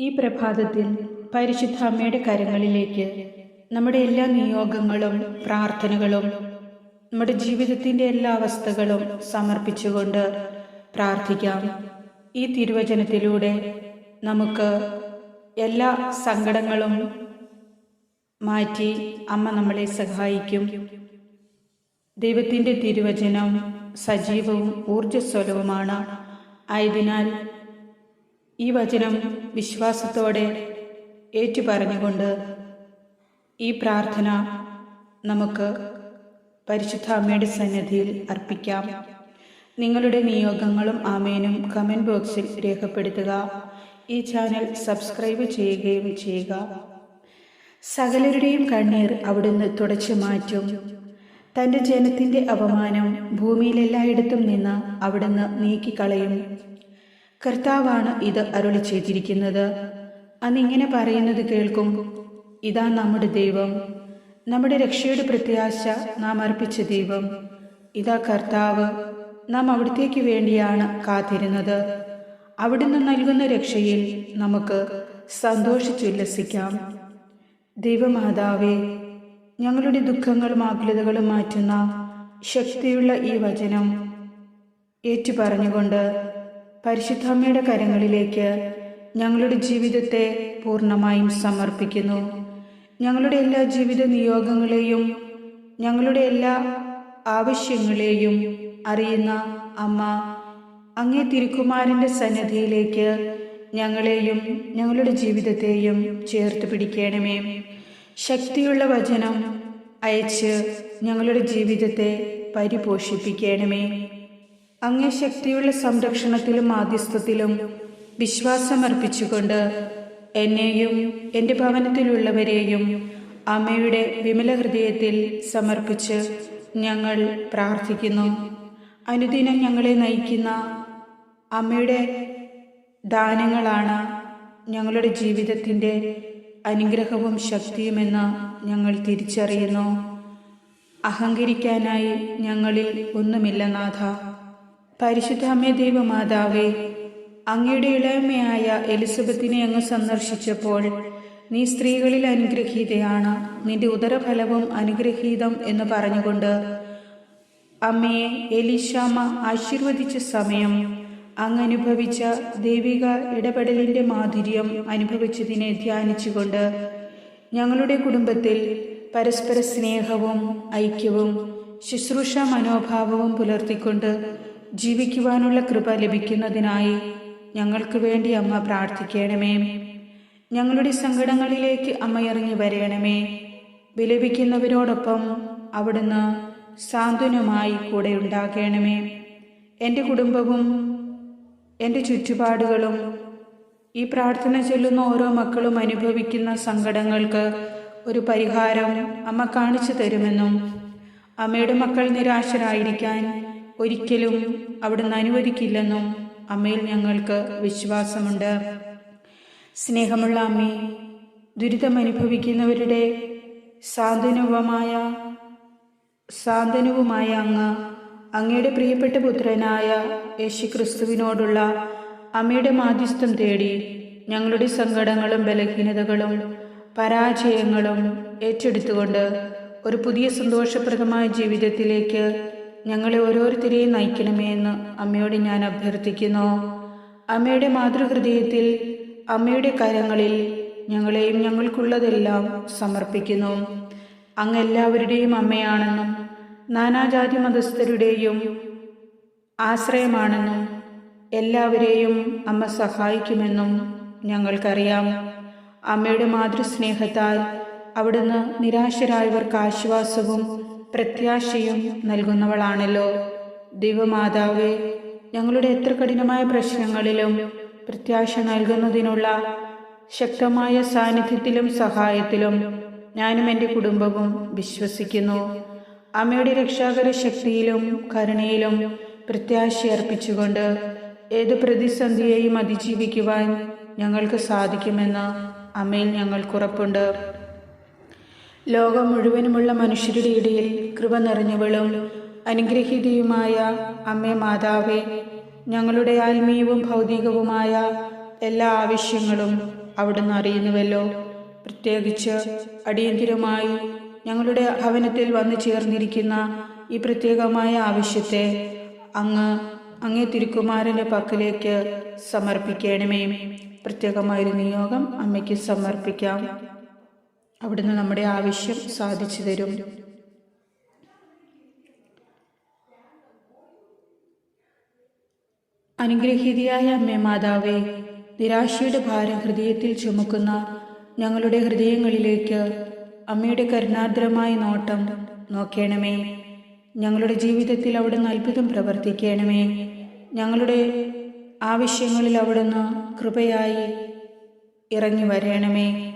ഈ പ്രഭാതത്തിൽ പരിശുദ്ധ അമ്മയുടെ കരങ്ങളിലേക്ക് നമ്മുടെ എല്ലാ നിയോഗങ്ങളും പ്രാർത്ഥനകളും നമ്മുടെ ജീവിതത്തിന്റെ എല്ലാ അവസ്ഥകളും സമർപ്പിച്ചുകൊണ്ട് പ്രാർത്ഥിക്കാം. ഈ തിരുവചനത്തിലൂടെ നമുക്ക് എല്ലാ സങ്കടങ്ങളും മാറ്റി അമ്മ നമ്മളെ സഹായിക്കും. ദൈവത്തിന്റെ തിരുവചനം സജീവവും ഊർജസ്വലവുമാണ്. ആയതിനാൽ ഈ വചനം വിശ്വാസത്തോടെ ഏറ്റുപറഞ്ഞുകൊണ്ട് ഈ പ്രാർത്ഥന നമുക്ക് പരിശുദ്ധ അമ്മയുടെ സന്നിധിയിൽ അർപ്പിക്കാം. നിങ്ങളുടെ നിയോഗങ്ങളും ആമേനും കമന്റ് ബോക്സിൽ രേഖപ്പെടുത്തുക. ഈ ചാനൽ സബ്സ്ക്രൈബ് ചെയ്യുകയും ചെയ്യുക. സകലരുടെയും കണ്ണീർ അവിടുന്ന് തുടച്ചു മാറ്റും. തന്റെ ജനത്തിന്റെ അപമാനം ഭൂമിയിലെല്ലായിടത്തും നിന്ന് അവിടുന്ന് നീക്കിക്കളയും. കർത്താവാണ് ഇത് അരുളി ചെയ്തിരിക്കുന്നത്. അന്നിങ്ങനെ പറയുന്നത് കേൾക്കും ഇതാ നമ്മുടെ ദൈവം. നമ്മുടെ രക്ഷയുടെ പ്രത്യാശ നാം അർപ്പിച്ച ദൈവം. ഇതാ കർത്താവ് നാം അവിടത്തേക്ക് വേണ്ടിയാണ് കാത്തിരുന്നത്. അവിടുന്ന് നൽകുന്ന രക്ഷയിൽ നമുക്ക് സന്തോഷിച്ചുല്ലസിക്കാം ദൈവമാതാവേ ഞങ്ങളുടെ ദുഃഖങ്ങളും ആകുലതകളും മാറ്റുന്ന ശക്തിയുള്ള ഈ വചനം ഏറ്റുപറഞ്ഞുകൊണ്ട് പരിശുദ്ധാമ്മയുടെ കരങ്ങളിലേക്ക് ഞങ്ങളുടെ ജീവിതത്തെ പൂർണമായും സമർപ്പിക്കുന്നു. ഞങ്ങളുടെ എല്ലാ ജീവിത നിയോഗങ്ങളെയും ഞങ്ങളുടെ എല്ലാ ആവശ്യങ്ങളെയും അറിയുന്ന അമ്മ അങ്ങേ തിരുക്കുമാരന്റെ സന്നദ്ധിയിലേക്ക് ഞങ്ങളെയും ഞങ്ങളുടെ ജീവിതത്തെയും ചേർത്ത് പിടിക്കണമേ. ശക്തിയുള്ള വചനം അയച്ച് ഞങ്ങളുടെ ജീവിതത്തെ പരിപോഷിപ്പിക്കണമേ. അങ്ങേ ശക്തിയുള്ള സംരക്ഷണത്തിലും മാധ്യസ്ഥത്തിലും വിശ്വാസമർപ്പിച്ചുകൊണ്ട് എന്നെയും എന്റെ ഭവനത്തിലുള്ളവരെയും അമ്മയുടെ വിമല ഹൃദയത്തിൽ സമർപ്പിച്ച് ഞങ്ങൾ പ്രാർത്ഥിക്കുന്നു. അനുദിനം ഞങ്ങളെ നയിക്കുന്ന അമ്മയുടെ ദാനങ്ങളാണ് ഞങ്ങളുടെ ജീവിതത്തിന്റെ അനുഗ്രഹവും ശക്തിയുമെന്ന് ഞങ്ങൾ തിരിച്ചറിയുന്നു. അഹങ്കരിക്കാനായി ഞങ്ങളിൽ ഒന്നുമില്ല നാഥ. പരിശുദ്ധ അമ്മേ ദൈവമാതാവേ അങ്ങയുടെ ഇളയമ്മയായ എലിസബത്തിനെ അങ്ങ് സന്ദർശിച്ചപ്പോൾ നീ സ്ത്രീകളിൽ അനുഗ്രഹീതയാണ് നിന്റെ ഉദരഫലവും അനുഗ്രഹീതം എന്ന് പറഞ്ഞുകൊണ്ട് അമ്മയെ എലിശാമ ആശീർവദിച്ച സമയം അങ്ങ് അനുഭവിച്ച ദൈവിക ഇടപെടലിന്റെ മാധുര്യം അനുഭവിച്ചതിനെ ധ്യാനിച്ചുകൊണ്ട് ഞങ്ങളുടെ കുടുംബത്തിൽ പരസ്പര സ്നേഹവും ഐക്യവും ശുശ്രൂഷ മനോഭാവവും പുലർത്തിക്കൊണ്ട് ജീവിക്കുവാനുള്ള കൃപ ലഭിക്കുന്നതിനായി ഞങ്ങൾക്ക് വേണ്ടി അമ്മ പ്രാർത്ഥിക്കണമേ. ഞങ്ങളുടെ സങ്കടങ്ങളിലേക്ക് അമ്മ ഇറങ്ങി വരയണമേ വിലപിക്കുന്നവരോടൊപ്പം അവിടുന്ന് സാന്ത്വനമായി കൂടെ ഉണ്ടാകണമേ. എന്റെ കുടുംബവും എന്റെ ചുറ്റുപാടുകളും ഈ പ്രാർത്ഥന ചൊല്ലുന്ന ഓരോ മക്കളും അനുഭവിക്കുന്ന സങ്കടങ്ങൾക്ക് ഒരു പരിഹാരം അമ്മ കാണിച്ചു തരുമെന്നും അമ്മയുടെ മക്കൾ നിരാശരായിരിക്കാൻ ഒരിക്കലും അവിടുന്ന് അനുവദിക്കില്ലെന്നും അമ്മയിൽ ഞങ്ങൾക്ക് വിശ്വാസമുണ്ട്. സ്നേഹമുള്ള അമ്മേ ദുരിതം അനുഭവിക്കുന്നവരുടെ സാന്ത്വനവുമായ സാന്ത്വനവുമായ അങ്ങ് അങ്ങയുടെ പ്രിയപ്പെട്ട പുത്രനായ യേശുക്രിസ്തുവിനോടുള്ള അമ്മയുടെ മാധ്യസ്ഥം തേടി ഞങ്ങളുടെ സങ്കടങ്ങളും ബലഹീനതകളും പരാജയങ്ങളും ഏറ്റെടുത്തുകൊണ്ട് ഒരു പുതിയ സന്തോഷപ്രദമായ ജീവിതത്തിലേക്ക് ഞങ്ങളെ ഓരോരുത്തരെയും നയിക്കണമേ എന്ന് അമ്മയോട് ഞാൻ അഭ്യർത്ഥിക്കുന്നു. അമ്മയുടെ മാതൃഹൃദയത്തിൽ അമ്മയുടെ കരങ്ങളിൽ ഞങ്ങളെയും ഞങ്ങൾക്കുള്ളതെല്ലാം സമർപ്പിക്കുന്നു. അങ്ങ് എല്ലാവരുടെയും അമ്മയാണെന്നും നാനാജാതി മതസ്ഥരുടെയും ആശ്രയമാണെന്നും എല്ലാവരെയും അമ്മ സഹായിക്കുമെന്നും ഞങ്ങൾക്കറിയാം. അമ്മയുടെ മാതൃസ്നേഹത്താൽ അവിടുന്ന് നിരാശരായവർക്ക് ആശ്വാസവും പ്രത്യാശയും നൽകുന്നവളാണല്ലോ. ദൈവമാതാവേ ഞങ്ങളുടെ എത്ര കഠിനമായ പ്രശ്നങ്ങളിലും പ്രത്യാശ നൽകുന്നതിനുള്ള ശക്തമായ സാന്നിധ്യത്തിലും സഹായത്തിലും ഞാനും എന്റെ കുടുംബവും വിശ്വസിക്കുന്നു. അമ്മയുടെ രക്ഷാകര ശക്തിയിലും കരുണയിലും പ്രത്യാശ അർപ്പിച്ചുകൊണ്ട് ഏത് പ്രതിസന്ധിയെയും അതിജീവിക്കുവാൻ ഞങ്ങൾക്ക് സാധിക്കുമെന്ന് അമ്മയിൽ ഞങ്ങൾക്കുറപ്പുണ്ട് ലോകം മുഴുവനുമുള്ള മനുഷ്യരുടെ ഇടയിൽ കൃപ നിറഞ്ഞവളും അനുഗ്രഹീതയുമായ അമ്മേ മാതാവേ ഞങ്ങളുടെ ആത്മീയവും ഭൗതികവുമായ എല്ലാ ആവശ്യങ്ങളും അവിടുന്ന് അറിയുന്നുവല്ലോ. പ്രത്യേകിച്ച് അടിയന്തിരമായി ഞങ്ങളുടെ ഭവനത്തിൽ വന്നു ചേർന്നിരിക്കുന്ന ഈ പ്രത്യേകമായ ആവശ്യത്തെ അങ്ങ് അങ്ങേ തിരുക്കുമാരന്റെ പക്കലേക്ക് സമർപ്പിക്കണമേ. പ്രത്യേകമായൊരു നിയോഗം അമ്മയ്ക്ക് സമർപ്പിക്കാം. അവിടുന്ന് നമ്മുടെ ആവശ്യം സാധിച്ചു തരും. അനുഗ്രഹീതിയായ അമ്മേ മാതാവേ നിരാശയുടെ ഭാരം ഹൃദയത്തിൽ ചുമക്കുന്ന ഞങ്ങളുടെ ഹൃദയങ്ങളിലേക്ക് അമ്മയുടെ കരുണാദ്രമായ നോട്ടം നോക്കണമേ. ഞങ്ങളുടെ ജീവിതത്തിൽ അവിടുന്ന് അത്ഭുതം പ്രവർത്തിക്കണമേ. ഞങ്ങളുടെ ആവശ്യങ്ങളിൽ അവിടുന്ന് കൃപയായി ഇറങ്ങി വരണമേ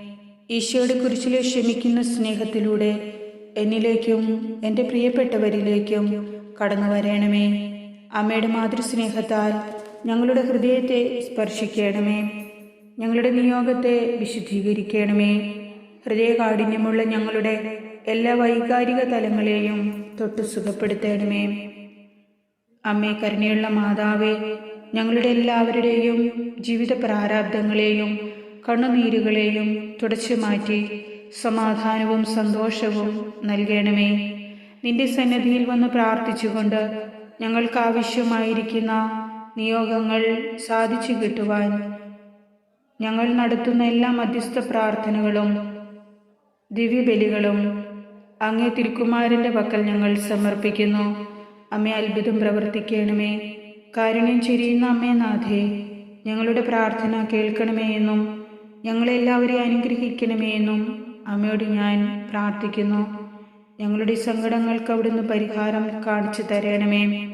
ഈശോയുടെ കുരിശിലെ ക്ഷമിക്കുന്ന സ്നേഹത്തിലൂടെ എന്നിലേക്കും എന്റെ പ്രിയപ്പെട്ടവരിലേക്കും കടന്നു വരണമേ. അമ്മയുടെ മാതൃസ്നേഹത്താൽ ഞങ്ങളുടെ ഹൃദയത്തെ സ്പർശിക്കണമേ. ഞങ്ങളുടെ നിയോഗത്തെ വിശുദ്ധീകരിക്കണമേ. ഹൃദയകാഠിന്യമുള്ള ഞങ്ങളുടെ എല്ലാ വൈകാരിക തലങ്ങളെയും തൊട്ട് സുഖപ്പെടുത്തണമേ. അമ്മേ കരുണയുള്ള മാതാവേ ഞങ്ങളുടെ എല്ലാവരുടെയും ജീവിത പ്രാരാബ്ദങ്ങളെയും കണ്ണുനീരുകളെയും തുടച്ചു മാറ്റി സമാധാനവും സന്തോഷവും നൽകണമേ. നിന്റെ സന്നദ്ധിയിൽ വന്ന് പ്രാർത്ഥിച്ചുകൊണ്ട് ഞങ്ങൾക്ക് ആവശ്യമായിരിക്കുന്ന നിയോഗങ്ങൾ സാധിച്ചു കിട്ടുവാൻ ഞങ്ങൾ നടത്തുന്ന എല്ലാ മധ്യസ്ഥ പ്രാർത്ഥനകളും ദിവ്യബലികളും അങ്ങേ തിരുക്കുമാരന്റെ പക്കൽ ഞങ്ങൾ സമർപ്പിക്കുന്നു. അമ്മ അത്ഭുതം പ്രവർത്തിക്കണമേ. കാരുണ്യം ചെരിയുന്ന അമ്മേ നാഥേ ഞങ്ങളുടെ പ്രാർത്ഥന കേൾക്കണമേ എന്നും ഞങ്ങളെല്ലാവരെയും അനുഗ്രഹിക്കണമേ എന്നും അമ്മയോട് ഞാൻ പ്രാർത്ഥിക്കുന്നു. ഞങ്ങളുടെ സങ്കടങ്ങൾക്ക് അവിടുന്ന് പരിഹാരം കാണിച്ചു തരണമേ.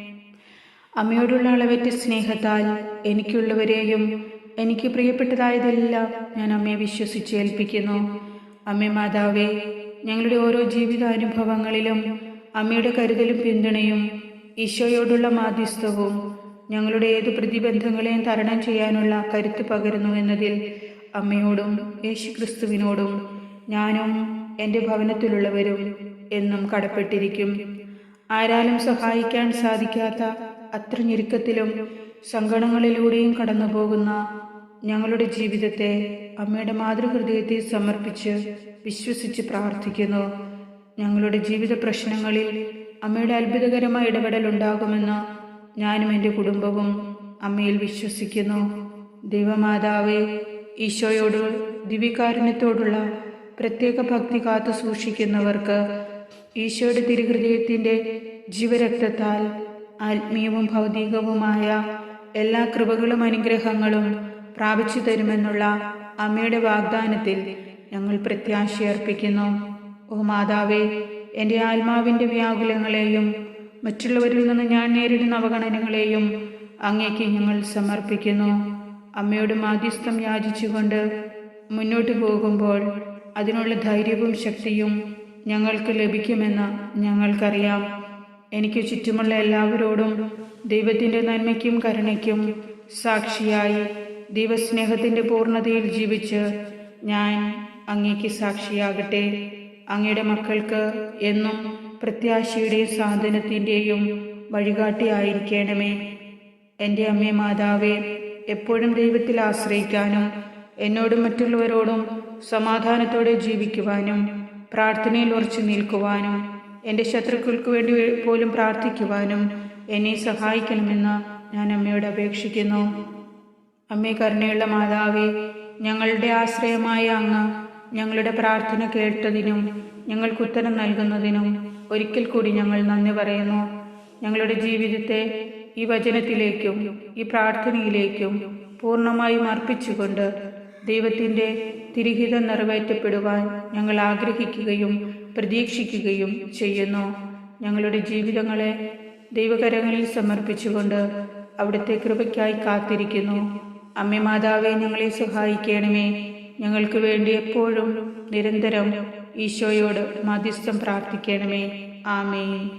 അമ്മയോടുള്ള അളവറ്റ സ്നേഹത്താൽ എനിക്കുള്ളവരെയും എനിക്ക് പ്രിയപ്പെട്ടതായതെല്ലാം ഞാൻ അമ്മയെ വിശ്വസിച്ച് ഏൽപ്പിക്കുന്നു. അമ്മ മാതാവേ ഞങ്ങളുടെ ഓരോ ജീവിതാനുഭവങ്ങളിലും അമ്മയുടെ കരുതലും പിന്തുണയും ഈശോയോടുള്ള മാധ്യസ്ഥവും ഞങ്ങളുടെ ഏത് പ്രതിബന്ധങ്ങളെയും തരണം ചെയ്യാനുള്ള കരുത്ത് പകരുന്നു എന്നതിൽ അമ്മയോടും യേശുക്രിസ്തുവിനോടും ഞാനും എന്റെ ഭവനത്തിലുള്ളവരും എന്നും കടപ്പെട്ടിരിക്കും. ആരാലും സഹായിക്കാൻ സാധിക്കാത്ത അത്ര ഞെരുക്കത്തിലും സങ്കടങ്ങളിലൂടെയും കടന്നു പോകുന്ന ഞങ്ങളുടെ ജീവിതത്തെ അമ്മയുടെ മാതൃഹൃദയത്തെ സമർപ്പിച്ച് വിശ്വസിച്ച് പ്രാർത്ഥിക്കുന്നു. ഞങ്ങളുടെ ജീവിത പ്രശ്നങ്ങളിൽ അമ്മയുടെ അത്ഭുതകരമായ ഇടപെടൽ ഉണ്ടാകുമെന്ന് ഞാനും എന്റെ കുടുംബവും അമ്മയിൽ വിശ്വസിക്കുന്നു. ദൈവമാതാവേ ഈശോയോട് ദിവ്യകാരുണ്യത്തോടുള്ള പ്രത്യേക ഭക്തി കാത്തു സൂക്ഷിക്കുന്നവർക്ക് ഈശോയുടെ തിരുഹൃദയത്തിന്റെ ജീവരക്തത്താൽ ആത്മീയവും ഭൗതികവുമായ എല്ലാ കൃപകളും അനുഗ്രഹങ്ങളും പ്രാപിച്ചു തരുമെന്നുള്ള അമ്മയുടെ വാഗ്ദാനത്തിൽ ഞങ്ങൾ പ്രത്യാശയർപ്പിക്കുന്നു ഓ മാതാവേ എന്റെ ആത്മാവിന്റെ വ്യാകുലങ്ങളെയും മറ്റുള്ളവരിൽ നിന്ന് ഞാൻ നേരിടുന്ന അവഗണനകളെയും അങ്ങേക്ക് ഞങ്ങൾ സമർപ്പിക്കുന്നു. അമ്മയോട് മാധ്യസ്ഥം യാചിച്ചുകൊണ്ട് മുന്നോട്ട് പോകുമ്പോൾ അതിനുള്ള ധൈര്യവും ശക്തിയും ഞങ്ങൾക്ക് ലഭിക്കുമെന്ന് ഞങ്ങൾക്കറിയാം. എനിക്ക് ചുറ്റുമുള്ള എല്ലാവരോടും ദൈവത്തിന്റെ നന്മയ്ക്കും കരുണയ്ക്കും സാക്ഷിയായി ദൈവസ്നേഹത്തിന്റെ പൂർണതയിൽ ജീവിച്ച് ഞാൻ അങ്ങേക്ക് സാക്ഷിയാകട്ടെ. അങ്ങയുടെ മക്കൾക്ക് എന്നും പ്രത്യാശയുടെയും സാധനത്തിന്റെയും വഴികാട്ടിയായിരിക്കണമേ എന്റെ അമ്മേ മാതാവേ എപ്പോഴും ദൈവത്തിൽ ആശ്രയിക്കാനും എന്നോടും മറ്റുള്ളവരോടും സമാധാനത്തോടെ ജീവിക്കുവാനും പ്രാർത്ഥനയിൽ ഉറച്ചു നിൽക്കുവാനും എന്റെ ശത്രുക്കൾക്ക് വേണ്ടി പോലും പ്രാർത്ഥിക്കുവാനും എന്നെ സഹായിക്കണമെന്ന് ഞാൻ അമ്മയോട് അപേക്ഷിക്കുന്നു. അമ്മേ കരുണയുള്ള മാതാവേ ഞങ്ങളുടെ ആശ്രയമായ അങ്ങ് ഞങ്ങളുടെ പ്രാർത്ഥന കേട്ടതിനും ഞങ്ങൾക്ക് ഉത്തരം നൽകുന്നതിനും ഒരിക്കൽ കൂടി ഞങ്ങൾ നന്ദി പറയുന്നു. ഞങ്ങളുടെ ജീവിതത്തെ ഈ വചനത്തിലേക്കും ഈ പ്രാർത്ഥനയിലേക്കും പൂർണമായും അർപ്പിച്ചുകൊണ്ട് ദൈവത്തിന്റെ തിരിഹിതം നിറവേറ്റപ്പെടുവാൻ ഞങ്ങൾ ആഗ്രഹിക്കുകയും പ്രതീക്ഷിക്കുകയും ചെയ്യുന്നു. ഞങ്ങളുടെ ജീവിതങ്ങളെ ദൈവകരങ്ങളിൽ സമർപ്പിച്ചുകൊണ്ട് അവിടുത്തെ കൃപയ്ക്കായി കാത്തിരിക്കുന്നു. അമ്മ മാതാവെ ഞങ്ങളെ സഹായിക്കണമേ. ഞങ്ങൾക്ക് വേണ്ടി എപ്പോഴും നിരന്തരം ഈശോയോട് മധ്യസ്ഥം പ്രാർത്ഥിക്കണമേ. ആമേ